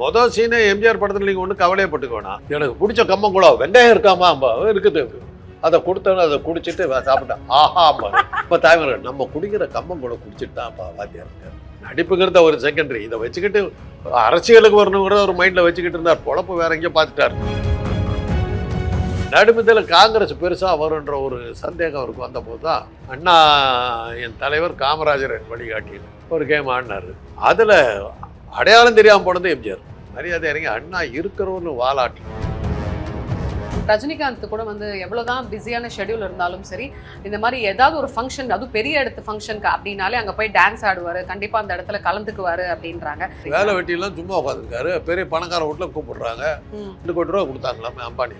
மொதல் சீனே எம்ஜிஆர் படத்தில் நீங்கள் ஒன்றும் கவலையப்பட்டுக்க பட்டுக்கோனா எனக்கு பிடிச்ச கம்மங்குளம் வெங்காயம் இருக்காமா இருக்குது. அதை கொடுத்தோன்னு அதை குடிச்சிட்டு சாப்பிட்டேன் ஆஹா அம்மா. இப்போ தாய்மர் நம்ம குடிக்கிற கம்மங்குளம் குடிச்சிட்டு தான்ப்பா வாத்தியார். இருக்காரு நடிப்புங்கிறத ஒரு செகண்டரி இதை வச்சுக்கிட்டு அரசியலுக்கு வரணுங்கிறத ஒரு மைண்டில் வச்சுக்கிட்டு இருந்தார். பொழப்பு வேற எங்கேயோ பார்த்துட்டாரு. நடுமத்தில் காங்கிரஸ் பெருசாக வருன்ற ஒரு சந்தேகம் அவருக்கு வந்தபோது தான் அண்ணா என் தலைவர் காமராஜர் என் வழிகாட்டின்னு ஒரு கேம் ஆடினார். அதில் அடையாளம் தெரியாமல் போனது எம்ஜிஆர். மரியாதை இறங்கி அண்ணா இருக்கிறவன்னு வாலாட்டி. ரஜினிகாந்த் கூட வந்து எவ்வளவுதான் பிஸியான ஷெட்யூல் இருந்தாலும் சரி இந்த மாதிரி ஏதாவது ஒரு ஃபங்க்ஷன் அதுவும் பெரிய இடத்து ஃபங்க்ஷனுக்கு அப்படின்னாலே அங்க போய் டான்ஸ் ஆடுவாரு கண்டிப்பா அந்த இடத்துல கலந்துக்குவாரு அப்படின்றாங்க. வேலை வெட்டியெல்லாம் சும்மா உட்காந்துருக்காரு பெரிய பணக்கார வீட்டில் கூப்பிடுறாங்க. ரெண்டு கோடி ரூபா கொடுத்தாங்களாமே அம்பானி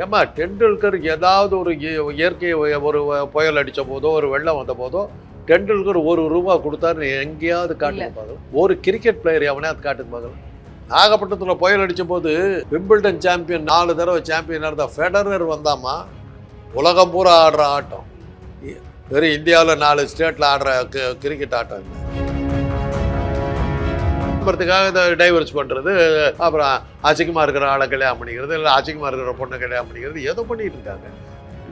ஏம்மா டெண்டுல்கர் ஏதாவது ஒரு இய- இயற்கை ஒரு புயல் அடித்த போதோ ஒரு வெள்ளம் வந்த போதோ டெண்டுல்கர் ஒரு ரூபா கொடுத்தாரு எங்கேயாவது காட்டுங்க பார்க்கலாம் ஒரு கிரிக்கெட் பிளேயர் எவனையாவது காட்டுங்க பார்க்கலாம் நாகப்பட்டினத்தில் புயல் அடித்த போது விம்பிள்டன் சாம்பியன் நாலு தடவை சாம்பியன் இருந்த ஃபெடரர் வந்தாமா? உலகம் பூரா ஆடுற ஆட்டம். வெறும் இந்தியாவில் நாலு ஸ்டேட்டில் ஆடுற கிரிக்கெட் ஆட்டம் இல்லை. நம்புறதுக்காக இதை டைவர்ஸ் பண்ணுறது அப்புறம் அசிங்கமாக இருக்கிற ஆளை கல்யாணம் பண்ணிக்கிறது இல்லை அசிங்கமாக இருக்கிற பொண்ணை கல்யாணம் பண்ணிக்கிறது ஏதோ பண்ணிட்டு இருக்காங்க.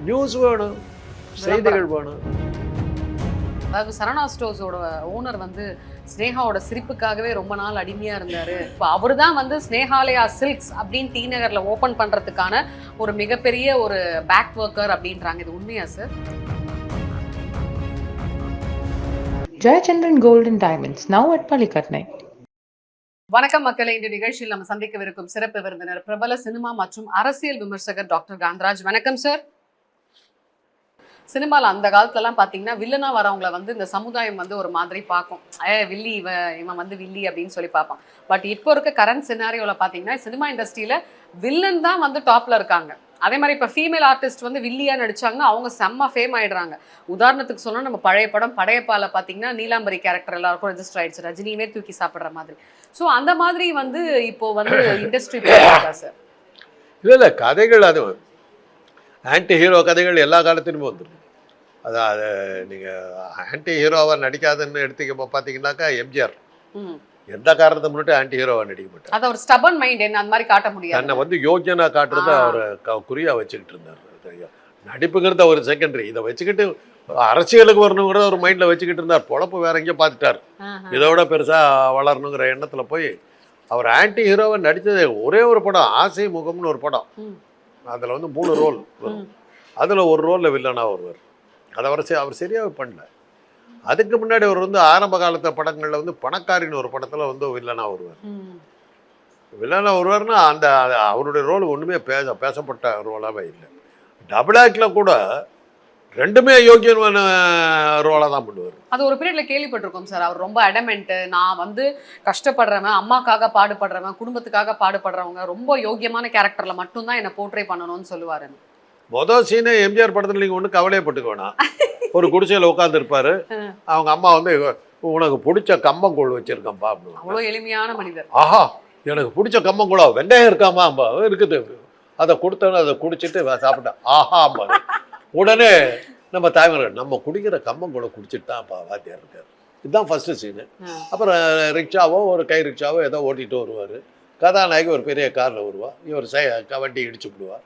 நியூஸ் வேணும். செய்திகள் வேணும். அதாவது சரணா ஸ்டோர்ஸோட ஓனர் வந்து ஸ்னேகாவோட சிரிப்புக்காகவே ரொம்ப நாள் அடிமையா இருந்தாரு. இப்போ அவர் தான் வந்து ஸ்னேகாலயா சில்க்ஸ் அப்படின்னு டி நகர்ல ஓபன் பண்றதுக்கான ஒரு மிகப்பெரிய ஒரு பேக் ஒர்க்கர் அப்படின்றாங்க. இது உண்மையா sir Gold and Diamonds, now at Palikatnai. வணக்கம் மக்களை. இந்த நிகழ்ச்சியில் நம்ம சந்திக்கவிருக்கும் சிறப்பு விருந்தினர் பிரபல சினிமா மற்றும் அரசியல் விமர்சகர் டாக்டர் காந்தராஜ். வணக்கம் சார் சினிமாவில் அந்த காலத்துலலாம் பார்த்தீங்கன்னா வில்லனா வரவங்கள வந்து இந்த சமுதாயம் வந்து ஒரு மாதிரி பார்க்கும். ஏ வில்லி இவ இவன் வந்து வில்லி அப்படின்னு சொல்லி பார்ப்பான். பட் இப்போ இருக்க கரண்ட் சினாரியோவில் பார்த்தீங்கன்னா சினிமா இண்டஸ்ட்ரியில் வில்லன் தான் வந்து டாப்பில் இருக்காங்க. அதே மாதிரி இப்போ ஃபீமேல் ஆர்டிஸ்ட் வந்து வில்லியா நடிச்சாங்கன்னா அவங்க செம்ம ஃபேம் ஆயிடுறாங்க. உதாரணத்துக்கு சொன்னால் நம்ம பழைய படம் படையப்பாவில் பார்த்தீங்கன்னா நீலாம்பரி கேரக்டர் எல்லாருக்கும் ரெஜிஸ்டர் ஆயிடுச்சு. ரஜினியுமே தூக்கி சாப்பிட்ற மாதிரி. ஸோ அந்த மாதிரி வந்து இப்போ வந்து இண்டஸ்ட்ரி சார் இல்லை இல்லை கதைகள் அது. ஆன்டி ஹீரோ கதைகள் எல்லா காலத்திலுமே வந்துருக்கு அதான் அது நீங்கள் ஆன்டி ஹீரோவாக நடிக்காதுன்னு எடுத்துக்க பார்த்தீங்கன்னாக்கா எம்ஜிஆர். எந்த காரணத்தை முன்னிட்டு ஆன்டி ஹீரோவாக நடிக்க மாட்டார். அது ஒரு ஸ்டபன் மைண்ட் என்ன அந்த மாதிரி காட்ட முடியாது. தன்னை வந்து யோக்கியனா காட்டுறத. அவர் குறியாக வச்சுக்கிட்டு இருந்தார். நடிப்புங்கிறத ஒரு செகண்டரி இதை வச்சுக்கிட்டு அரசியலுக்கு வரணுங்கிறத ஒரு மைண்டில் வச்சுக்கிட்டு இருந்தார். பொழப்பு வேற எங்கேயோ பார்த்துட்டார். இதோட பெருசாக வளரணுங்கிற எண்ணத்தில் போய் அவர் ஆன்டி ஹீரோவை நடித்தது ஒரே ஒரு படம் ஆசை முகம்னு ஒரு படம். அதில் வந்து மூணு ரோல் வரும். அதில் ஒரு ரோலில் வில்லனாக வருவார். அதை அவர் அவர் சரியாகவே பண்ணல. அதுக்கு முன்னாடி அவர் வந்து ஆரம்ப காலத்து படங்களில் வந்து பணக்காரின்னு ஒரு படத்தில் வந்து வில்லனாக வருவார். வில்லனாக வருவார்னா அந்த அவருடைய ரோல் ஒன்றுமே பேச பேசப்பட்ட ரோலாகவே இல்லை. டபுள் ஆக்டில் கூட ரெண்டுமே யோக்கியமான ரோலாக தான் பண்ணுவார். அது ஒரு பீரியட்ல கேள்விப்பட்டிருக்கோம் சார். அவர் ரொம்ப அடமெண்ட் நான் வந்து கஷ்டப்படுறவன் அம்மாக்காக பாடுபடுறவன் குடும்பத்துக்காக பாடுபடுறவங்க ரொம்ப யோக்கியமான கேரக்டர்ல மட்டும்தான் என்ன போர்ட்ரே பண்ணணும்னு சொல்லுவாரு. மொதல் சீனே எம்ஜிஆர் படத்தில் நீங்கள் ஒன்றும் கவலையப்பட்டுக்க வேணாம். ஒரு குடிசையில் உட்காந்துருப்பாரு அவங்க அம்மா வந்து உனக்கு பிடிச்ச கம்பங்கூழ் வச்சுருக்கேன்ப்பா அப்படின்னு. எளிமையான மனிதர். ஆஹா எனக்கு பிடிச்ச கம்பங்கூழம் வெங்காயம் இருக்காமா அம்பா இருக்குது. அதை கொடுத்தோன்னு அதை குடிச்சிட்டு சாப்பிட்டேன். ஆஹா அம்பா உடனே நம்ம தாய்மர்கள் நம்ம குடிக்கிற கம்பங்கூழம் குடிச்சிட்டு தான்ப்பா வாத்தியார் இருக்கார். இதுதான் ஃபஸ்ட்டு சீனு. அப்புறம் ரிக்ஷாவோ ஒரு கை ரிக்ஷாவோ ஏதோ ஓட்டிகிட்டு வருவார். கதாநாயகி ஒரு பெரிய காரில் வருவா. இவர் சை வண்டி இடிச்சு விடுவார்.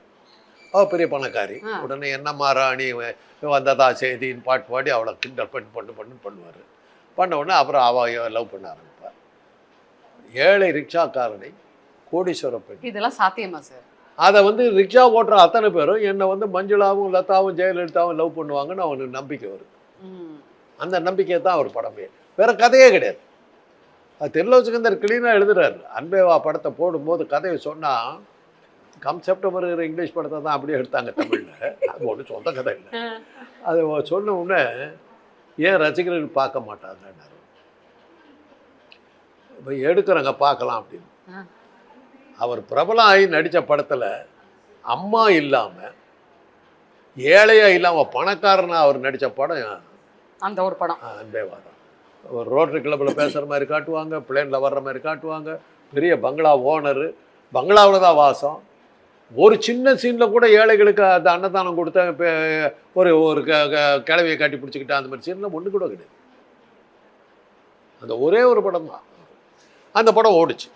அவள் பெரிய பணக்காரி. உடனே என்னம்மா ராணி வந்ததா செய்தின்னு பாட்டு பாடி அவளை கிண்டல் பண்ணி பண்ணு பண்ணு பண்ணுவார். பண்ண உடனே அப்புறம் அவள் லவ் பண்ண ஆரம்பிப்பார் ஏழை ரிக்ஷாக்காரனை கோடீஸ்வர பெண். இதெல்லாம் சாத்தியமா சார்? அதை வந்து ரிக்ஷா ஓட்டுற அத்தனை பேரும் என்னை வந்து மஞ்சுளாவும் லதாவும் ஜெயலலிதாவும் லவ் பண்ணுவாங்கன்னு அவனுக்கு நம்பிக்கை வருது. அந்த நம்பிக்கையை தான் அவர் படமே. வேற கதையே கிடையாது. அது திருலோச்சகந்தர் கிளீனாக எழுதுறாரு. அன்பேவா படத்தை போடும்போது கதையை சொன்னால் கம் செப்டம்பர் இங்கிலீஷ் படத்தை தான் அப்படியே எடுத்தாங்க தமிழில். அது ஒன்றும் சொந்த கதை இல்லை. அது சொன்ன உடனே ஏன் ரசிகர்கள் பார்க்க மாட்டாங்கன்னாரு. இப்போ எடுக்கிறவங்க பார்க்கலாம் அப்படின்னு. அவர் பிரபலம் ஆகி நடித்த படத்தில் அம்மா இல்லாமல் ஏழையாக இல்லாமல் பணக்காரனாக அவர் நடித்த படம் அந்த ஒரு படம். அன்பேவா தான் ஒரு ரோட்டரி கிளப்பில் பேசுகிற மாதிரி காட்டுவாங்க பிளேனில் வர்ற மாதிரி காட்டுவாங்க பெரிய பங்களா ஓனரு பங்களாவில் தான் வாசம். ஒரு சின்ன சீனில் கூட ஏழைகளுக்கு அந்த அன்னதானம் கொடுத்த இப்போ ஒரு ஒரு க க- கிழவியை கட்டி பிடிச்சிக்கிட்டு அந்த மாதிரி சீனில் ஒன்று கூட கிடையாது. அந்த ஒரே ஒரு படம் தான். அந்த படம் ஓடிச்சு.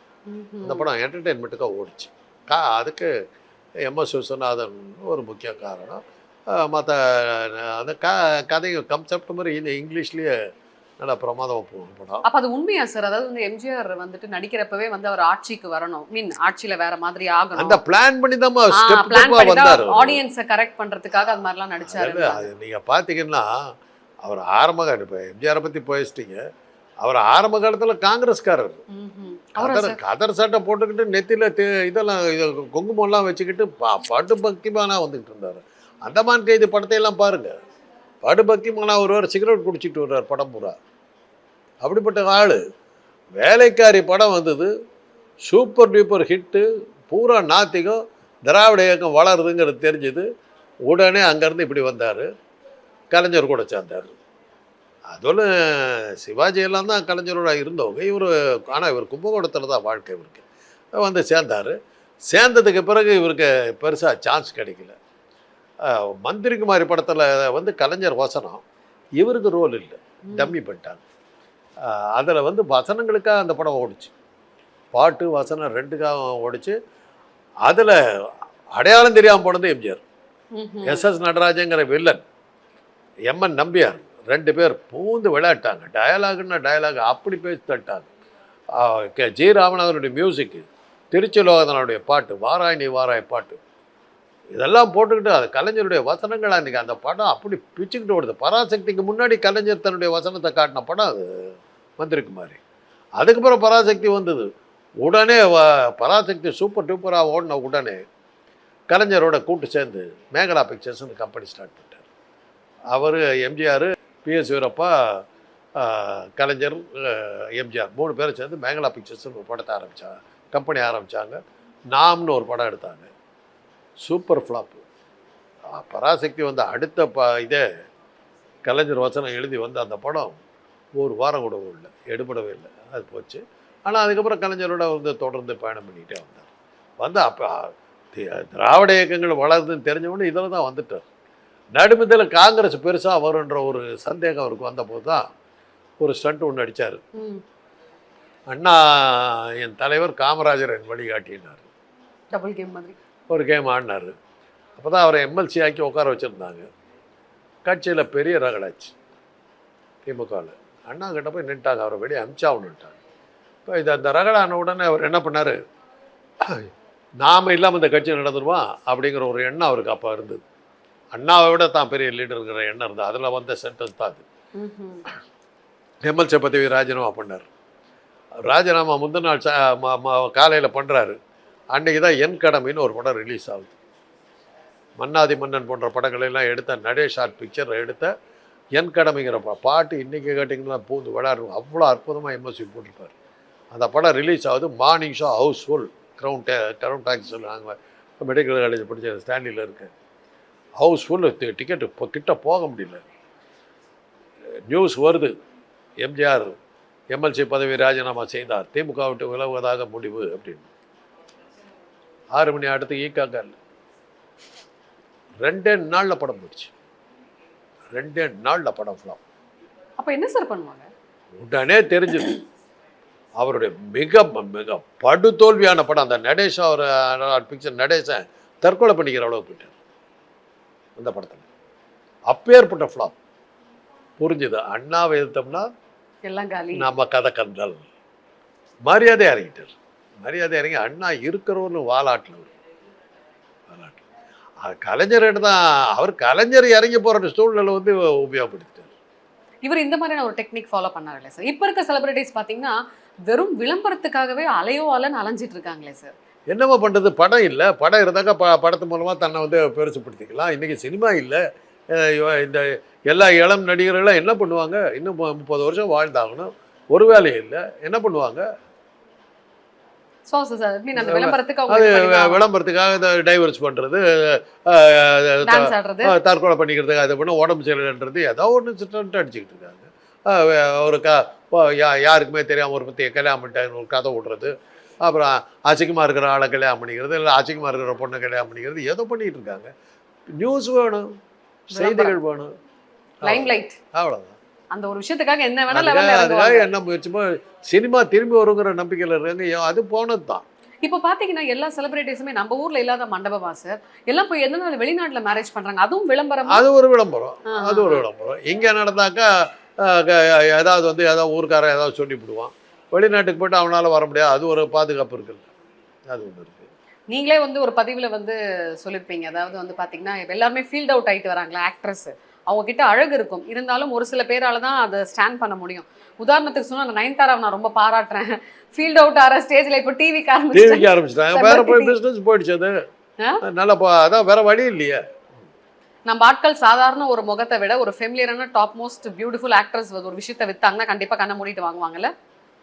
அந்த படம் என்டர்டெயின்மெண்ட்டுக்காக ஓடிச்சு. கா அதுக்கு எம்எஸ் விஸ்வநாதன் ஒரு முக்கிய காரணம். மற்ற அந்த க கதை கன்செப்ட் மாதிரி இந்த இங்கிலீஷ்லேயே பிரமாதமாக போகும் படம் அப்ப அது உண்மையா சார் அதாவது வந்து எம்ஜிஆர் வந்துட்டு நடிக்கிறப்பவே வந்து அவர் ஆட்சிக்கு வரணும். மீன் ஆட்சியில வேற மாதிரி அந்த ஆகணும் பிளான் பண்ணி தான் ஸ்டெப் பிளான் பண்ணி வந்தார். தான் ஆடியன்ஸை கரெக்ட் பண்றதுக்காக அது மாதிரிலாம் நடிச்சாரு. அது நீங்கள் பார்த்தீங்கன்னா அவர் ஆரம்ப இப்போ எம்ஜிஆரை பற்றி பேசிட்டீங்க. அவர் ஆரம்ப காலத்தில் காங்கிரஸ்காரர். கதர் கதர் சட்டை போட்டுக்கிட்டு நெத்தியில் இதெல்லாம் இது குங்குமம்லாம் வச்சுக்கிட்டு பா படு பக்திமானா வந்துக்கிட்டு இருந்தார். அந்தமான் கைது படத்தையெல்லாம் பாருங்க. படு பக்திமானா ஒருவர் சிகரெட் குடிச்சிட்டு வருவார் படம் பூரா. அப்படிப்பட்ட ஆள். வேலைக்காரி படம் வந்தது. சூப்பர் டூப்பர் ஹிட்டு பூரா நாத்திகம் திராவிட இயக்கம் வளருதுங்கிறது தெரிஞ்சது. உடனே அங்கேருந்து இப்படி வந்தார். கலைஞர் கூட சேர்ந்தார். அதோட சிவாஜி எல்லாம் தான் கலைஞரோட இருந்தவங்க. இவர் ஆனால் இவர் கும்பகோணத்தில் தான் வாழ்க்கை இவருக்கு. வந்து சேர்ந்தார். சேர்ந்ததுக்கு பிறகு இவருக்கு பெருசாக சான்ஸ் கிடைக்கல. அஹ், மந்திரிக்குமாரி படத்தில் வந்து கலைஞர் வசனம் இவருக்கு ரோல் இல்லை. டம்மி பண்ணிட்டாங்க. அதில் வந்து வசனங்களுக்காக அந்த படம் ஓடிச்சு. பாட்டு வசனம் ரெண்டுக்காக ஓடிச்சு. அதில் அடையாளம் தெரியாமல் போனது எம்ஜிஆர். எஸ் எஸ் நடராஜங்கிற வில்லன் எம்என் நம்பியார் ரெண்டு பேர் பூந்து விளையாட்டாங்க. டயலாகுன்னா டயலாக் அப்படி பேசி தட்டாங்க. ஜி ராமநாதனுடைய மியூசிக்கு திருச்சிலோகதனுடைய பாட்டு வாராய் நீ வாராய் பாட்டு. இதெல்லாம் போட்டுக்கிட்டு அது கலைஞருடைய வசனங்கள் அன்றைக்கி அந்த படம் அப்படி பிச்சுக்கிட்டு ஓடுது. பராசக்திக்கு முன்னாடி கலைஞர் தன்னுடைய வசனத்தை காட்டின படம் அது. வந்திருக்குமாரி அதுக்கப்புறம் பராசக்தி வந்தது. உடனே வ- பராசக்தி சூப்பர் டூப்பராக ஓடின உடனே கலைஞரோட கூட்டு சேர்ந்து மேகலா பிக்சர்ஸ்னு கம்பெனி ஸ்டார்ட் பண்ணிட்டார். அவர் MGR PS Veerappa Kalaignar MGR மூணு பேரும் சேர்ந்து மேகலா பிக்சர்ஸ்னு ஒரு படத்தை ஆரம்பித்தாங்க கம்பெனி ஆரம்பித்தாங்க நாம்னு ஒரு படம் எடுத்தாங்க. சூப்பர் ஃப்ளாப்பு பராசக்தி வந்து அடுத்த ப இதே கலைஞர் வசனம் எழுதி வந்த அந்த படம் ஒரு வாரம் கூட இல்லை எடுபடவே இல்லை. அது போச்சு. ஆனால் அதுக்கப்புறம் கலைஞரோட வந்து தொடர்ந்து பயணம் பண்ணிக்கிட்டே வந்தார். வந்து அப்போ திராவிட இயக்கங்கள் வளருதுன்னு தெரிஞ்சவொடனே இதில் தான் வந்துட்டார். நடுமத்தில் காங்கிரஸ் பெருசாக வருன்ற ஒரு சந்தேகம் அவருக்கு வந்தபோது தான் ஒரு ஸ்டண்ட் ஒன்று அடித்தார். அண்ணா என் தலைவர் காமராஜர் என் வழிகாட்டினார். டபுள் கேம் மாதிரி. ஒரு கேம் ஆடினார். அப்போ தான் அவரை எம்எல்சி ஆக்கி உட்கார வச்சுருந்தாங்க. கட்சியில் பெரிய ரகடாச்சு திமுகவில். அண்ணா கிட்ட போய் நின்ட்டாங்க அவரை வெளியே அமிச்சாகணுன்ட்டாங்க இப்போ இது அந்த ரகடான உடனே அவர் என்ன பண்ணார்? நாம் இல்லாமல் இந்த கட்சி நடந்துருவான் அப்படிங்கிற ஒரு எண்ணம் அவருக்கு அப்போ இருந்தது. அண்ணாவை விட தான் பெரிய லீடருங்கிற எண்ணம் இருந்தது. அதில் வந்த சென்டென்ஸ் தான் அது. எம்எல்சி பதவி ராஜினாமா பண்ணார். ராஜினாமா முந்தின நாள் காலையில் பண்ணுறாரு அன்றைக்கி தான் என் கடமைன்னு ஒரு படம் ரிலீஸ் ஆகுது. மன்னாதி மன்னன் போன்ற படங்களை எல்லாம் எடுத்த நடேஷ் ஆர்ட் பிக்சர் எடுத்த என் கடமைங்கிற பாட்டு இன்றைக்கி கேட்டிங்கன்னா பூந்து விளையாடுவோம் அவ்வளோ அற்புதமாக எம்எஸ்சி போட்டிருப்பார். அந்த படம் ரிலீஸ் ஆகுது morning show housefull ground day ground talks சொல்லுவாங்க மெடிக்கல் காலேஜ் படித்த ஸ்டாண்டில் இருக்கேன். ஹவுஸ்ஃபுல் டிக்கெட்டு இப்போ கிட்ட போக முடியல. நியூஸ் வருது. எம்ஜிஆர் எம்எல்சி பதவி ராஜினாமா செய்தார். திமுக விட்டு விலகுவதாக முடிவு அப்படின்னு. ஆறு மணி அடுத்து ஈக்காக்கால் ரெண்டே நாளில் படம் போயிடுச்சு ரெண்டே நாளில் படம் ஃப்ளாப் அப்ப என்ன சார் பண்ணுவாங்க? உடனே தெரிஞ்சது. அவருடைய மிக மிக படுதோல்வியான படம் அந்த நடேஷ் அவர் பிக்சர் நடேசன் தற்கொலை பண்ணிக்கிற அளவுக்கு போயிட்டார். அந்த படத்தில். அப்பேற்பட்ட ஃப்ளாப் புரிஞ்சுது. அண்ணாவை எதிர்த்தோம்னா எல்லாம் காலி. நம்ம கதை கந்தல். மரியாதை இறங்கிட்டார். மரியாதை இறங்கி அண்ணா இருக்கிறவர்னு வாலாட்டில் வாலாட்டில் அது கலைஞர்கிட்ட தான் அவர் கலைஞர் இறங்கி போகிற சூழ்நிலை வந்து உபயோகப்படுத்திட்டார். இவர் இந்த மாதிரியான ஒரு டெக்னிக் ஃபாலோ பண்ணாருல்ல சார் இப்ப இருக்க செலிபிரிட்டிஸ் பாத்தீங்கன்னா வெறும் விளம்பரத்துக்காகவே அலையோ அலன்னு அலைஞ்சிட்டு இருக்காங்களே சார் என்னம்மா பண்ணுறது படம் இல்லை. படம் இருந்தாக்கா ப படத்து மூலமாக தன்னை வந்து பெருசுப்படுத்திக்கலாம். இன்றைக்கி சினிமா இல்லை. இந்த எல்லா இளம் நடிகர்களும் என்ன பண்ணுவாங்க? இன்னும் முப்பது வருஷம் வாழ்ந்தாகணும். ஒரு வேலையும் இல்லை. என்ன பண்ணுவாங்க சோ சார் மீன் அந்த விளம்பரத்துக்கு அது அவங்க விளம்பரத்துக்காக இந்த டைவர்ஸ் ஆடுறது. தற்கொலை பண்ணிக்கிறதுக்கு அது பண்ண உடம்பு சரியில்லைன்றது ஏதோ ஒன்று அடிச்சுக்கிட்டு இருக்காங்க. ஒரு க யாருக்குமே தெரியாமல் ஒரு பற்றி கல்யாணம் பண்ணிட்டாங்கன்னு ஒரு கதை விட்றது அப்புறம் அசிங்கமாக இருக்கிற ஆளை கல்யாணம் பண்ணிக்கிறது இல்லை அசிங்கமாக இருக்கிற பொண்ணை கல்யாணம் பண்ணிக்கிறது ஏதோ பண்ணிக்கிட்டு இருக்காங்க. நியூஸ் வேணும் செய்திகள் வேணும். அவ்வளோதான் அந்த ஒரு விஷயத்துக்காக என்ன வேணா அதுக்காக என்ன முயற்சிமோ சினிமா திரும்பி வருங்கிற நம்பிக்கையில் இருக்காங்க அது போனது தான் இப்போ பாத்தீங்கன்னா எல்லா செலிபிரிட்டிஸுமே நம்ம ஊர்ல இல்லாத மண்டபமா சார் எல்லாம் போய் எதனால வெளிநாட்டுல மேரேஜ் பண்றாங்க? அதுவும் விளம்பரம்? அது ஒரு விளம்பரம். அது ஒரு விளம்பரம். இங்கே நடந்தாக்கா ஏதாவது வந்து ஏதாவது ஊருக்காரன் ஏதாவது சொல்லி விடுவான். வெளிநாட்டுக்கு போயிட்டு அவனால வர முடியாது. அது ஒரு பாதுகாப்பு இருக்குல்ல அது ஒன்று இருக்குது நீங்களே வந்து ஒரு பதிவுல வந்து சொல்லிருப்பீங்க. அதாவது வந்து பாத்தீங்கன்னா இப்ப எல்லாருமே ஃபீல்ட் அவுட் ஆயிட்டு வராங்களா ஆக்ட்ரஸ் அவங்க கிட்ட அழகு இருக்கும். இருந்தாலும் ஒரு சில பேரால தான் அதை ஸ்டாண்ட் பண்ண முடியும். உதாரணத்துக்கு சொன்னா அந்த நயன்தாராவை நான் ரொம்ப பாராட்டுறேன். ஃபீல்ட் அவுட் ஆற ஸ்டேஜ்ல இப்போ டிவிக்கு ஆரம்பிச்சு டிவிக்கு ஆரம்பிச்சிட்டாங்க வேற போய். பிஸ்னஸ் போயிடுச்சு அது? நல்லா அதான் வேற வழி இல்லையே. நம்ம ஆட்கள் சாதாரண ஒரு முகத்தை விட ஒரு ஃபெமிலியரான டாப் மோஸ்ட் பியூட்டிஃபுல் ஆக்ட்ரஸ் ஒரு விஷயத்தை வித்தாங்கன்னா கண்டிப்பா கண்ணை மூடிட்டு வாங்குவாங்கல்ல?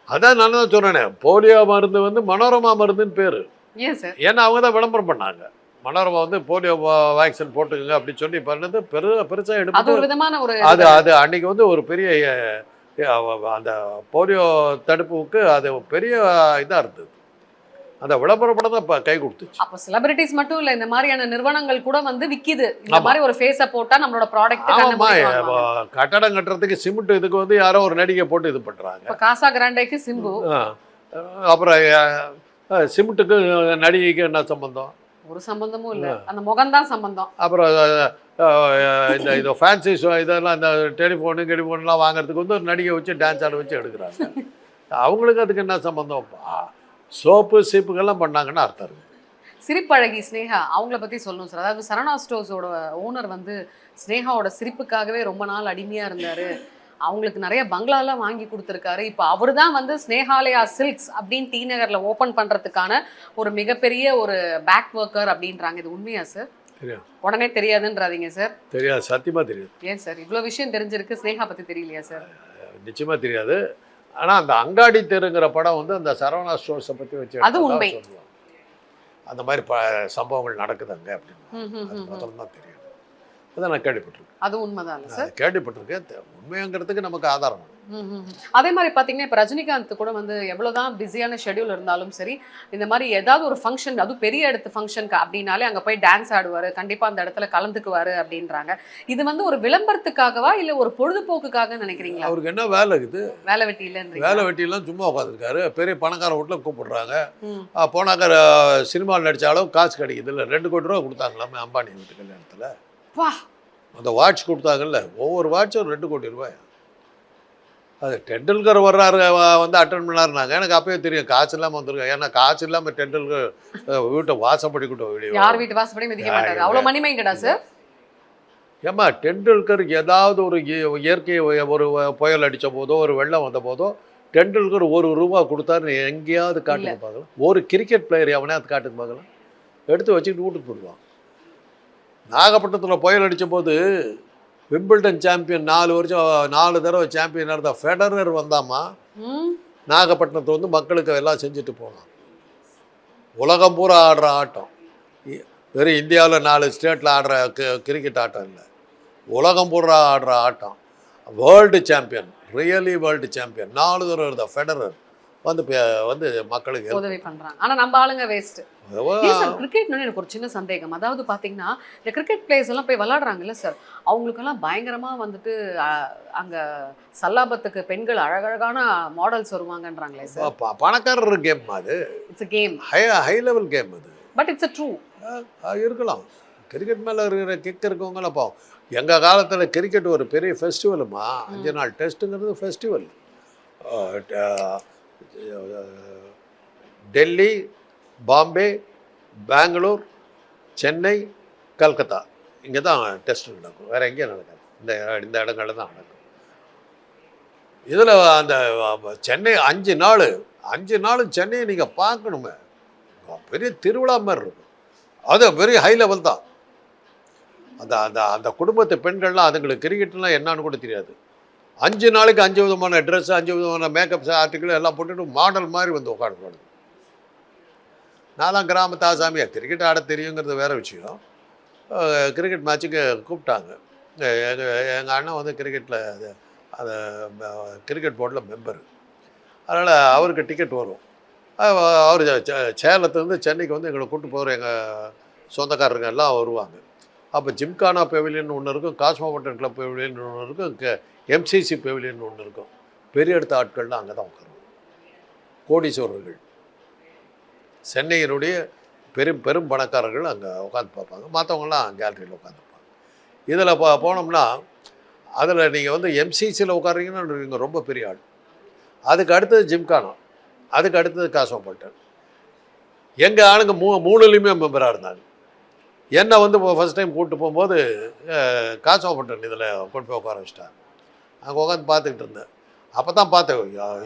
அதான் நான் தான் சொன்னேனே போலியோ மருந்து வந்து மனோரமா மருந்துன்னு பேர். ஏன் சார்? ஏன்னா அவங்க தான் விளம்பரம் பண்ணாங்க. மனோரமா வந்து போலியோ வேக்சின் போட்டுக்கங்க அப்படின்னு சொல்லி பண்ணது பெரு பெருசாக எடுத்து அது அது அன்னைக்கு வந்து ஒரு பெரிய அந்த போலியோ தடுப்புக்கு அது பெரிய இதாக இருந்தது. அந்த விளம்பர படம் தான் இப்போ கை கொடுத்துச்சு. அப்ப செலிபிரிட்டிஸ் மட்டும் இல்ல இந்த மாதிரியான நிறுவனங்கள் கூட வந்து விக்குது. இந்த. மாதிரி ஒரு ஃபேஸ போட்டா நம்மளோட ப்ராடக்ட் ஆமாம்மா கட்டடம் கட்டுறதுக்கு சிமெண்ட் இதுக்கு வந்து யாரோ ஒரு நடிகை போட்டு இது பண்ணுறாங்க இப்ப காசா கிராண்டேக்கு சிம்பு. அப்புறம் சிமெண்ட்டுக்கு நடிகைக்கு என்ன சம்பந்தம்? ஒரு சம்பந்தமும் இல்ல. அந்த முகம்தான் சம்பந்தம். அப்புறம் இந்த இது ஃபேன்சி ஷோ இதெல்லாம் இந்த டெலிஃபோனு கெலிஃபோன்லாம் வாங்குறதுக்கு வந்து ஒரு நடிகை வச்சு டான்ஸ் ஆட வச்சு எடுக்கிறாங்க. அவங்களுக்கு அதுக்கு என்ன சம்மந்தம் சோப்பு சீப்புக்கெல்லாம் பண்ணாங்கன்னு அர்த்தம் இருக்குது சிரிப்பழகி ஸ்னேகா அவங்கள பத்தி சொல்லணும் சார். அதாவது சரணா ஸ்டோர்ஸோட ஓனர் வந்து ஸ்னேகாவோட சிரிப்புக்காகவே ரொம்ப நாள் அடிமையா இருந்தாரு. அவங்களுக்கு நிறைய பங்களாலாம் வாங்கி கொடுத்துருக்காரு. இப்போ அவர் தான் வந்து ஸ்னேகாலயா சில்க்ஸ் அப்படின்னு டி நகர்ல ஓபன் பண்றதுக்கான ஒரு மிகப்பெரிய ஒரு பேக் ஒர்க்கர் அப்படின்றாங்க. இது உண்மையா சார் தெரியும் உடனே தெரியாதுன்றாதீங்க சார் தெரியாது. சத்தியமாக தெரியாது. ஏன் சார் இவ்வளோ விஷயம் தெரிஞ்சிருக்கு. ஸ்னேகா பத்தி தெரியலையா சார் நிச்சயமாக தெரியாது. ஆனால் அந்த அங்காடி தெருங்கிற படம் வந்து அந்த சரவணா ஸ்டோர்ஸை பற்றி வச்சு அது உண்மை. அந்த மாதிரி ப சம்பவங்கள் நடக்குதுங்க அப்படின்னு. ம், ம், அது. முதல்ல தான் தெரியும். அதான் நான் கேள்விப்பட்டிருக்கேன். அது உண்மைதான் சார் கேள்விப்பட்டிருக்கேன். உண்மைங்கிறதுக்கு நமக்கு ஆதாரம். அதே. மாதிரி பார்த்தீங்கன்னா இப்போ ரஜினிகாந்த் கூட வந்து எவ்வளோதான் பிஸியான ஷெட்யூல் இருந்தாலும் சரி இந்த மாதிரி ஏதாவது ஒரு ஃபங்க்ஷன் அதுவும் பெரிய இடத்து ஃபங்க்ஷனுக்கு அப்படின்னாலே அங்கே போய் டான்ஸ் ஆடுவார் கண்டிப்பாக அந்த இடத்துல கலந்துக்குவார் அப்படின்றாங்க. இது வந்து ஒரு விளம்பரத்துக்காகவா இல்லை ஒரு பொழுதுபோக்குக்காக நினைக்கிறீங்களா? அவருக்கு என்ன வேலை இருக்குது? வேலை வெட்டி இல்லைன்றீங்க வேலை வெட்டியெல்லாம் சும்மா உட்காந்துருக்காரு பெரிய பணக்கார வீட்டில் கூப்பிடுறாங்க. போனாக்க சினிமாவில் நடித்தாலும் காசு கிடைக்குது. இல்லை ரெண்டு கோடி ரூபா கொடுத்தாங்களாமே அம்பானி வீட்டு கல்யாணத்தில். அந்த வாட்ச் கொடுத்தாங்கல்ல ஒவ்வொரு வாட்சும் ரெண்டு கோடி ரூபாய். அது டெண்டுல்கர் வர்றாரு வந்து அட்டன் பண்ணாருனாங்க எனக்கு அப்பயே தெரியும் காசு இல்லாமல் வந்திருக்கேன் ஏன்னா காசு இல்லாமல் டெண்டுல்கர் வீட்டை வாசப்படி கூட வெளியே யார் வீட்டு வாசப்படி மிதிக்க மாட்டாரு. அவ்வளோ மணி மைண்டடா சார் ஏம்மா டெண்டுல்கர் ஏதாவது ஒரு இய- இயற்கை ஒரு புயல் அடித்த போதோ ஒரு வெள்ளம் வந்த போதோ டெண்டுல்கர் ஒரு ரூபா கொடுத்தாரு எங்கேயாவது காட்டுங்க பார்க்கலாம். ஒரு கிரிக்கெட் பிளேயர் எவனையாவது காட்டுங்க பார்க்கலாம். எடுத்து வச்சுக்கிட்டு வீட்டுக்கு போடுவான் நாகப்பட்டினத்தில் புயல் அடித்த போது விம்பிள்டன் சாம்பியன் நாலு வருஷம் நாலு தடவை சாம்பியன் இருந்த ஃபெடரர் வந்தாமா? நாகப்பட்டினத்தை வந்து மக்களுக்கு எல்லாம் செஞ்சுட்டு போனான். உலகம் பூரா ஆடுற ஆட்டம். வெறும் இந்தியாவில் நாலு ஸ்டேட்டில் ஆடுற கி- கிரிக்கெட் ஆட்டம் இல்லை. உலகம் பூரா ஆடுற ஆட்டம். World champion really world champion. நாலு தடவை இருந்த ஃபெடரர். வந்து வந்து மக்களுக்கு உதவி பண்றாங்க. ஆனா நம்ம ஆளுங்க வேஸ்ட் கிரிக்கெட்னு எனக்கு ஒரு சின்ன சந்தேகம். அதாவது பாத்தீங்கன்னா இந்த கிரிக்கெட் பிளேயர்ஸ் எல்லாம் போய் விளையாடுறாங்கல்ல சார் அவங்களுக்கெல்லாம் பயங்கரமா வந்துட்டு அங்க சல்லாபத்துக்கு பெண்கள் அழகழகான மாடல்ஸ் வருவாங்கன்றாங்களே சார் பணக்காரர் கேம் அது. It's game high high level game அது. பட் இட்ஸ் ட்ரூ இருக்கலாம். கிரிக்கெட் மேலே இருக்கிற கிக் இருக்கவங்களாம் பாவம். எங்கள் காலத்தில் கிரிக்கெட் ஒரு பெரிய ஃபெஸ்டிவலுமா அஞ்சு நாள் டெஸ்ட்டுங்கிறது ஃபெஸ்டிவல் டெல்லி பாம்பே பெங்களூர் சென்னை கல்கத்தா. இங்கே தான் டெஸ்ட் நடக்கும். வேறு எங்கேயும் நடக்காது. இந்த இந்த இடங்களில் தான் நடக்கும். இதில் அந்த சென்னை அஞ்சு நாள் அஞ்சு நாள் சென்னையை நீங்கள் பார்க்கணுமே. பெரிய திருவிழா மாதிரி இருக்கும். அது பெரிய ஹை லெவல் தான். அந்த அந்த அந்த குடும்பத்து பெண்கள்லாம் அதுங்களுக்கு கிரிக்கெட்லாம் என்னான்னு கூட தெரியாது. அஞ்சு நாளைக்கு அஞ்சு விதமான ட்ரெஸ் அஞ்சு விதமான மேக்கப் ஆர்டிக்கிள் எல்லாம் போட்டுட்டு மாடல் மாதிரி வந்து உட்காந்துக்கணும் நாலாம் கிராமத்து ஆசாமியா கிரிக்கெட் ஆட தெரியுங்கிறது வேற விஷயம். கிரிக்கெட் மேட்ச்சுக்கு கூப்பிட்டாங்க. எங்கள் எங்கள் அண்ணன் வந்து கிரிக்கெட்டில் அது அது கிரிக்கெட் போர்டில் மெம்பர் அதனால் அவருக்கு டிக்கெட் வரும். அவர் சே- சேலத்துலேருந்து சென்னைக்கு வந்து எங்களை கூப்பிட்டு போகிற எங்கள் சொந்தக்காரருங்க எல்லாம் வருவாங்க. அப்போ ஜிம்கானா பெவிலியன் ஒன்று இருக்கும் காஸ்மோபாட்டன் கிளப் பெவிலியன் ஒன்று இருக்கும் எம்சிசி பெவிலியன் ஒன்று இருக்கும். பெரிய இடத்த ஆட்கள்லாம் அங்கே தான் உட்காருவாங்க கோடீஸ்வரர்கள். சென்னையினுடைய பெரும் பெரும் பணக்காரர்கள் அங்கே உட்காந்து பார்ப்பாங்க. மற்றவங்களாம் கேலரியில் உட்காந்துருப்பாங்க இதில் போ போனோம்னா அதில் நீங்கள் வந்து எம்சிசியில் உட்காருறீங்கன்னா நீங்கள் ரொம்ப பெரிய ஆள். அதுக்கு அடுத்தது ஜிம்கானா. அதுக்கு அடுத்தது காசோப்பட்டன் எங்கள் ஆளுங்க மூ மூணுலேயுமே மெம்பராக இருந்தாங்க. என்னை வந்து ஃபஸ்ட் டைம் கூப்பிட்டு போகும்போது காசோப்பட்டன் இதில் கொண்டு போய் உட்கார வச்சிட்டாங்க. அங்கே உட்காந்து பார்த்துக்கிட்டு இருந்தேன். அப்போ தான் பார்த்தேன்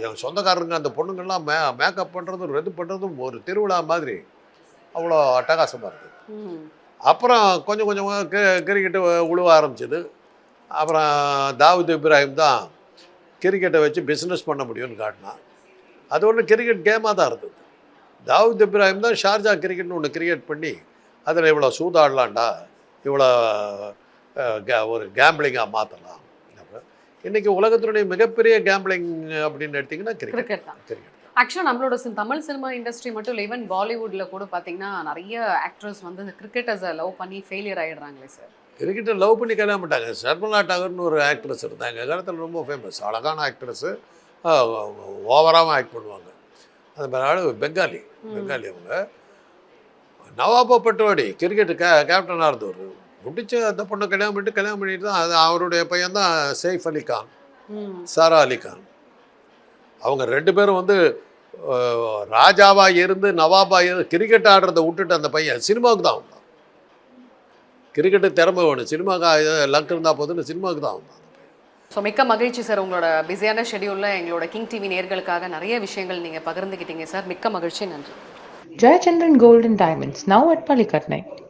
என் சொந்தக்காரங்க அந்த பொண்ணுங்கள்லாம் மே மேக்கப் பண்ணுறதும் இது பண்ணுறதும் ஒரு திருவிழா மாதிரி. அவ்வளோ அட்டகாசமாக இருக்குது. அப்புறம் கொஞ்சம் கொஞ்சமாக கி கிரிக்கெட்டு உழுவ ஆரம்பிச்சது. அப்புறம் தாவூத் இப்ராஹிம் தான் கிரிக்கெட்டை வச்சு பிஸ்னஸ் பண்ண முடியும்னு காட்டினான். அது ஒன்று கிரிக்கெட் கேமாக தான் இருந்தது. தாவூத் இப்ராஹிம் தான் ஷார்ஜா கிரிக்கெட்னு ஒன்று கிரியேட் பண்ணி அதில் இவ்வளோ சூதாடலாம்டா இவ்வளோ ஒரு கேம்பிளிங்காக மாற்றலாம் இன்றைக்கி உலகத்தினுடைய மிகப்பெரிய கேம்பிளிங் அப்படின்னு எடுத்திங்கன்னா கிரிக்கெட் தான். கிரிக்கெட் ஆக்சுவலாக நம்மளோட தமிழ் சினிமா இண்டஸ்ட்ரி மட்டும் இல்லை ஈவன் பாலிவுட்ல கூட பார்த்தீங்கன்னா நிறைய ஆக்ட்ரஸ் வந்து இந்த கிரிக்கெட்டர்ஸை லவ் பண்ணி ஃபெயிலியர் ஆயிடுறாங்களே சார் கிரிக்கெட்டை லவ் பண்ணி கல்யாணம் பண்ணிட்டாங்க சர்மலா டாகர்னு ஒரு ஆக்ட்ரஸ் இருந்தாங்க. காலத்தில் ரொம்ப ஃபேமஸ் அழகான ஆக்ட்ரஸ்ஸு ஓவராகவும் ஆக்ட் பண்ணுவாங்க. அது மாதிரி ஆளு பெங்காலி. பெங்காலி அவங்க. நவாபா பட்டுவாடி கிரிக்கெட்டு கே கேப்டனாக இருந்தவர். முடிச்சு அந்த பொண்ணை கல்யாணம் பண்ணிட்டு கல்யாணம் பண்ணிட்டு தான் அது அவருடைய பையன் தான் சைஃப் அலி கான் சாரா அலி கான். அவங்க ரெண்டு பேரும் வந்து ராஜாவா இருந்து நவாபா இருந்து கிரிக்கெட் ஆடுறதை விட்டுட்டு அந்த பையன் சினிமாவுக்கு தான் வந்தான். கிரிக்கெட்டு திறமை வேணும். சினிமாவுக்கு லக் இருந்தால் போதுன்னு சினிமாவுக்கு தான் வந்தான் ஸோ மிக்க மகிழ்ச்சி சார் உங்களோட பிஸியான ஷெடியூலில் எங்களோட கிங் டிவி நேர்களுக்காக நிறைய விஷயங்கள் நீங்கள் பகிர்ந்துக்கிட்டீங்க சார். மிக்க மகிழ்ச்சி. நன்றி. Gold and Diamonds, now at Palikatnai.